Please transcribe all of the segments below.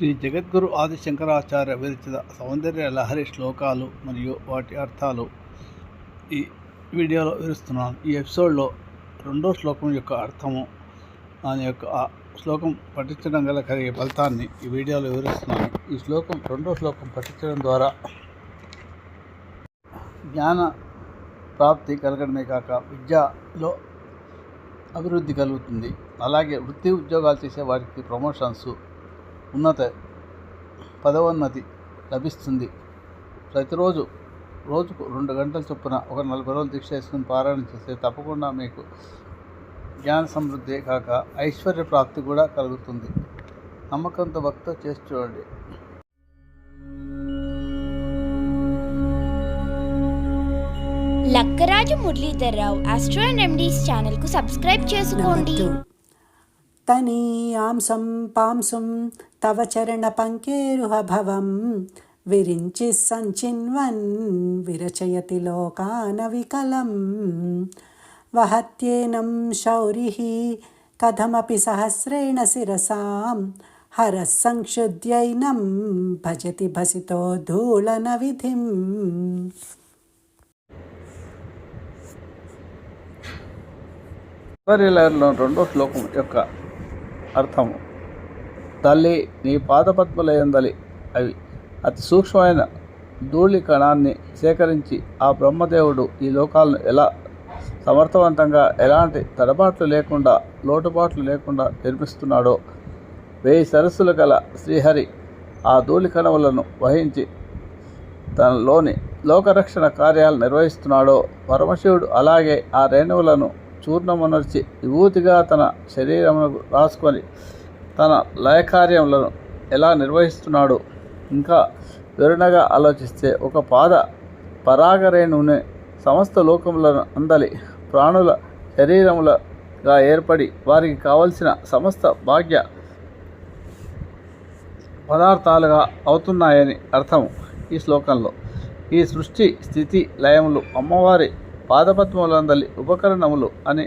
శ్రీ జగద్గురు ఆది శంకరాచార్య విరచిత సౌందర్య లహరి శ్లోకాలు మరియు వాటి అర్థాలు ఈ వీడియోలో వివరిస్తున్నాను. ఈ ఎపిసోడ్లో రెండో శ్లోకం యొక్క అర్థము దాని యొక్క ఆ శ్లోకం పఠించడం గల కలిగే ఫలితాన్ని ఈ వీడియోలో వివరిస్తున్నాను. ఈ శ్లోకం రెండో శ్లోకం పఠించడం ద్వారా జ్ఞాన ప్రాప్తి కలగడమే కాక విద్యలో అభివృద్ధి కలుగుతుంది. అలాగే వృత్తి ఉద్యోగాలు చేసే వారికి ప్రమోషన్స్ ఉన్నత పదోన్నతి లభిస్తుంది. ప్రతిరోజు రోజుకు రెండు గంటల చొప్పున ఒక నలభై రోజులు దీక్ష చేసుకుని పారాయణ చేస్తే తప్పకుండా మీకు జ్ఞాన సమృద్ధి కాక ఐశ్వర్య ప్రాప్తి కూడా కలుగుతుంది. నమ్మకంతో భక్తితో చేసి చూడండి. లక్కరాజు మురళీధర్రావు ఆస్ట్రో అండ్ ఎండీస్ ఛానల్కు సబ్స్క్రైబ్ చేసుకోండి. తనీయాంసం పాంసుం తవ చరణ పంకేరుహ భవం. విరించి సంచిన్వన్ విరచయతి లోకాన వికలం వహత్యేనం శౌరి కథమపి సహస్రేణ శిరసాం. హర సంక్షుద్యైనం భజతి భసితో ధూళన విధిం లహరిలో రెండో శ్లోకం యొక్క అర్థము. తల్లి నీ పాదపద్మలయందలి. అవి అతి సూక్ష్మమైన ధూళి కణాన్ని సేకరించి ఆ బ్రహ్మదేవుడు ఈ లోకాలను ఎలా సమర్థవంతంగా ఎలాంటి తడబాట్లు లేకుండా లోటుపాట్లు లేకుండా నిర్మిస్తున్నాడో వెయ్యి సరస్సులు గల శ్రీహరి ఆ ధూళి కణములను వహించి తనలోని లోకరక్షణ కార్యాలు నిర్వహిస్తున్నాడో పరమశివుడు అలాగే ఆ రేణువులను చూర్ణమునర్చి విభూతిగా తన శరీరమును రాసుకొని తన లయకార్యములను ఎలా నిర్వహిస్తున్నాడు ఇంకా వివరణగా ఆలోచిస్తే ఒక పాద పరాగరేణుని సమస్త లోకములను అందలి ప్రాణుల శరీరములగా ఏర్పడి వారికి కావలసిన సమస్త భాగ్య పదార్థాలుగా అవుతున్నాయని అర్థం ఈ శ్లోకంలో. ఈ సృష్టి స్థితి లయములు అమ్మవారి పాదపద్మలందలి ఉపకరణములు అని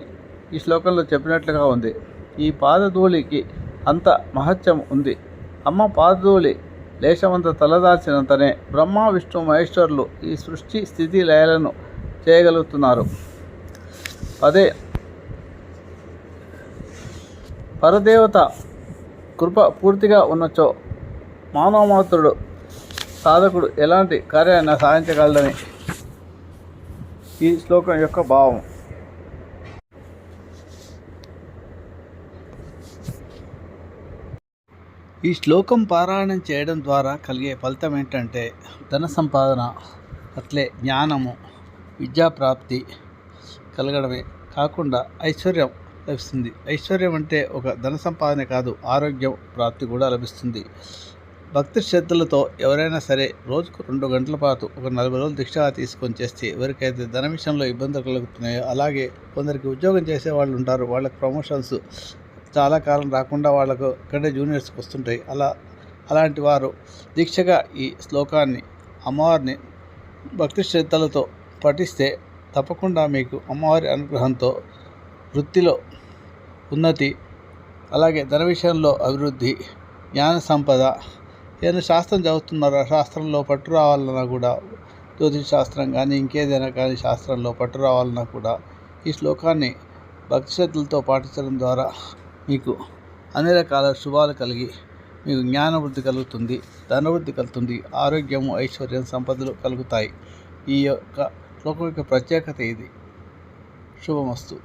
ఈ శ్లోకంలో చెప్పినట్లుగా ఉంది. ఈ పాదధూళికి అంత మహత్యం ఉంది. అమ్మ పాదధూళి లేశమంత తలదాల్చినంతనే బ్రహ్మ విష్ణు మహేశ్వరులు ఈ సృష్టి స్థితి లయలను చేయగలుగుతున్నారు. అదే పరదేవత కృప పూర్తిగా ఉన్నచో మానవమాతృడు సాధకుడు ఎలాంటి కార్యాన్ని సాధించగలడని ఈ శ్లోకం యొక్క భావం. ఈ శ్లోకం పారాయణం చేయడం ద్వారా కలిగే ఫలితం ఏంటంటే ధన సంపాదన అట్లే జ్ఞానము విద్యాప్రాప్తి కలగడమే కాకుండా ఐశ్వర్యం లభిస్తుంది. ఐశ్వర్యం అంటే ఒక ధన సంపాదన కాదు ఆరోగ్యం ప్రాప్తి కూడా లభిస్తుంది. భక్తి శ్రద్ధలతో ఎవరైనా సరే రోజుకు రెండు గంటల పాటు ఒక నలభై రోజులు దీక్ష తీసుకొని చేస్తే ఎవరికైతే ధన విషయంలో ఇబ్బందులు కలుగుతున్నాయో అలాగే కొందరికి ఉద్యోగం చేసే వాళ్ళు ఉంటారు వాళ్ళకి ప్రమోషన్స్ చాలా కాలం రాకుండా వాళ్ళకు ఇక్కడే జూనియర్స్కి వస్తుంటాయి. అలా అలాంటి వారు దీక్షగా ఈ శ్లోకాన్ని అమ్మవారిని భక్తి శ్రద్ధలతో పఠిస్తే తప్పకుండా మీకు అమ్మవారి అనుగ్రహంతో వృత్తిలో ఉన్నతి అలాగే ధన విషయంలో అభివృద్ధి జ్ఞాన సంపద ఏదైనా శాస్త్రం చదువుతున్నారో శాస్త్రంలో పట్టు రావాలన్నా కూడా జ్యోతిష్ శాస్త్రం కానీ ఇంకేదైనా కానీ శాస్త్రంలో పట్టు రావాలన్నా కూడా ఈ శ్లోకాన్ని భక్తి శ్రద్ధలతో పాటించడం ద్వారా మీకు అన్ని రకాల శుభాలు కలిగి మీకు జ్ఞానవృద్ధి కలుగుతుంది ధనవృద్ధి కలుగుతుంది ఆరోగ్యము ఐశ్వర్యం సంపదలు కలుగుతాయి. ఈ యొక్క లోకం యొక్క ప్రత్యేకత ఇది శుభమస్తు.